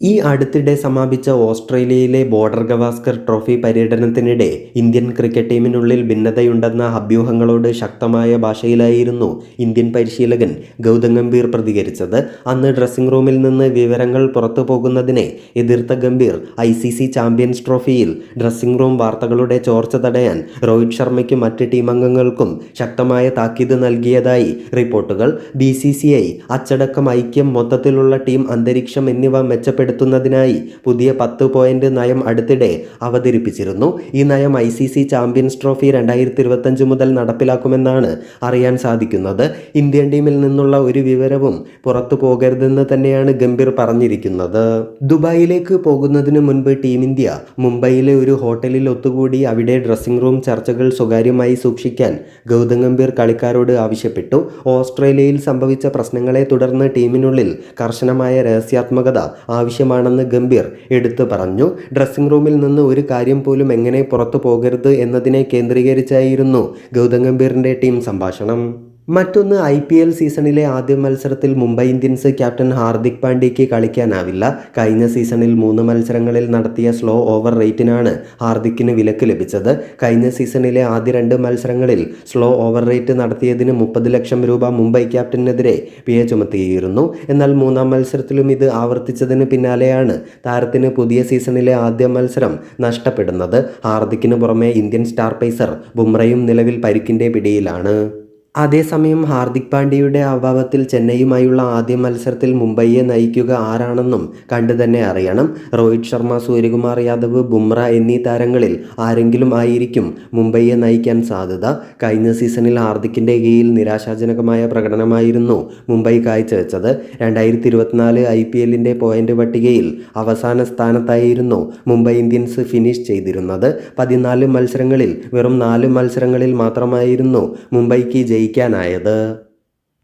ഈ അടുത്തിടെ സമാപിച്ച ഓസ്ട്രേലിയയിലെ ബോർഡർ ഗവാസ്കർ ട്രോഫി പര്യടനത്തിനിടെ ഇന്ത്യൻ ക്രിക്കറ്റ് ടീമിനുള്ളിൽ ഭിന്നതയുണ്ടെന്ന അഭ്യൂഹങ്ങളോട് ശക്തമായ ഭാഷയിലായിരുന്നു ഇന്ത്യൻ പരിശീലകൻ ഗൗതം ഗംഭീർ പ്രതികരിച്ചത്. അന്ന് ഡ്രസ്സിംഗ് റൂമിൽ നിന്ന് വിവരങ്ങൾ പുറത്തു പോകുന്നതിനെ എതിർത്ത Gambhir I C C champions ട്രോഫിയിൽ ഡ്രസ്സിംഗ് റൂം വാർത്തകളുടെ ചോർച്ച തടയാൻ രോഹിത് ശർമ്മയ്ക്കും മറ്റ് ടീമംഗങ്ങൾക്കും ശക്തമായ താക്കീത് നൽകിയതായി റിപ്പോർട്ടുകൾ. ബി സി സി ഐ അച്ചടക്കം ഐക്യം മൊത്തത്തിലുള്ള ടീം അന്തരീക്ഷം എന്നിവ മെച്ചപ്പെടുത്തുന്നതിനായി പുതിയ പത്ത് പോയിന്റ് നയം അടുത്തിടെ അവതരിപ്പിച്ചിരുന്നു. ഈ നയം I C C champions trophy രണ്ടായിരത്തി ഇരുപത്തഞ്ച് മുതൽ നടപ്പിലാക്കുമെന്നാണ് അറിയാൻ സാധിക്കുന്നത്. ഇന്ത്യൻ ടീമിൽ നിന്നുള്ള ഒരു വിവരവും പുറത്തു പോകരുതെന്ന് തന്നെയാണ് ഗംഭീർ പറഞ്ഞിരിക്കുന്നത്. ദുബായിലേക്ക് പോകുന്നതിന് മുൻപ് ടീം ഇന്ത്യ മുംബൈയിലെ ഒരു ഹോട്ടലിൽ ഒത്തുകൂടി അവിടെ ഡ്രസ്സിംഗ് റൂം ചർച്ചകൾ സ്വകാര്യമായി സൂക്ഷിക്കാൻ ഗൗതം ഗംഭീർ കളിക്കാരോട് ആവശ്യപ്പെട്ടു. ഓസ്ട്രേലിയയിൽ സംഭവിച്ച പ്രശ്നങ്ങളെ തുടർന്ന് ടീമിനുള്ളിൽ കർശനമായ രഹസ്യാത്മകത ആവശ്യമാണെന്ന് ഗംഭീർ എടുത്തു പറഞ്ഞു. ഡ്രസ്സിംഗ് റൂമിൽ നിന്ന് ഒരു കാര്യം പോലും എങ്ങനെ പുറത്തു പോകരുത് എന്നതിനെ കേന്ദ്രീകരിച്ചായിരുന്നു ഗൗതം ഗംഭീറിന്റെ ടീം സംഭാഷണം. മറ്റൊന്ന് ഐ പി എൽ സീസണിലെ ആദ്യ മത്സരത്തിൽ മുംബൈ ഇന്ത്യൻസ് ക്യാപ്റ്റൻ ഹാർദിക് പാണ്ഡ്യയ്ക്ക് കളിക്കാനാവില്ല. കഴിഞ്ഞ സീസണിൽ മൂന്ന് മത്സരങ്ങളിൽ നടത്തിയ സ്ലോ ഓവർ റേറ്റിനാണ് ഹാർദിക്കിന് വിലക്ക് ലഭിച്ചത്. കഴിഞ്ഞ സീസണിലെ ആദ്യ രണ്ട് മത്സരങ്ങളിൽ സ്ലോ ഓവർ റേറ്റ് നടത്തിയതിന് മുപ്പത് ലക്ഷം രൂപ മുംബൈ ക്യാപ്റ്റനെതിരെ പിഴ ചുമത്തിയിരുന്നു. എന്നാൽ മൂന്നാം മത്സരത്തിലും ഇത് ആവർത്തിച്ചതിന് പിന്നാലെയാണ് താരത്തിന് പുതിയ സീസണിലെ ആദ്യ മത്സരം നഷ്ടപ്പെടുന്നത്. ഹാർദിക്കിന് പുറമെ ഇന്ത്യൻ സ്റ്റാർ പേസർ ബുംറയും നിലവിൽ പരിക്കിന്റെ പിടിയിലാണ്. അതേസമയം ഹാർദിക് പാണ്ഡ്യയുടെ അഭാവത്തിൽ ചെന്നൈയുമായുള്ള ആദ്യ മത്സരത്തിൽ മുംബൈയെ നയിക്കുക ആരാണെന്നും കണ്ടു തന്നെ അറിയണം. രോഹിത് ശർമ്മ സൂര്യകുമാർ യാദവ് ബുംറ എന്നീ താരങ്ങളിൽ ആരെങ്കിലും ആയിരിക്കും മുംബൈയെ നയിക്കാൻ സാധ്യത. കഴിഞ്ഞ സീസണിൽ ഹാർദിക്കിന്റെ കീഴിൽ നിരാശാജനകമായ പ്രകടനമായിരുന്നു മുംബൈ കാഴ്ചവെച്ചത്. രണ്ടായിരത്തി ഇരുപത്തിനാല് ഐ പി എല്ലിന്റെ പോയിന്റ് പട്ടികയിൽ അവസാന സ്ഥാനത്തായിരുന്നു മുംബൈ ഇന്ത്യൻസ് ഫിനിഷ് ചെയ്തിരുന്നത്. പതിനാല് മത്സരങ്ങളിൽ വെറും നാല് മത്സരങ്ങളിൽ മാത്രമായിരുന്നു മുംബൈക്ക് ജയിക്കാനായത്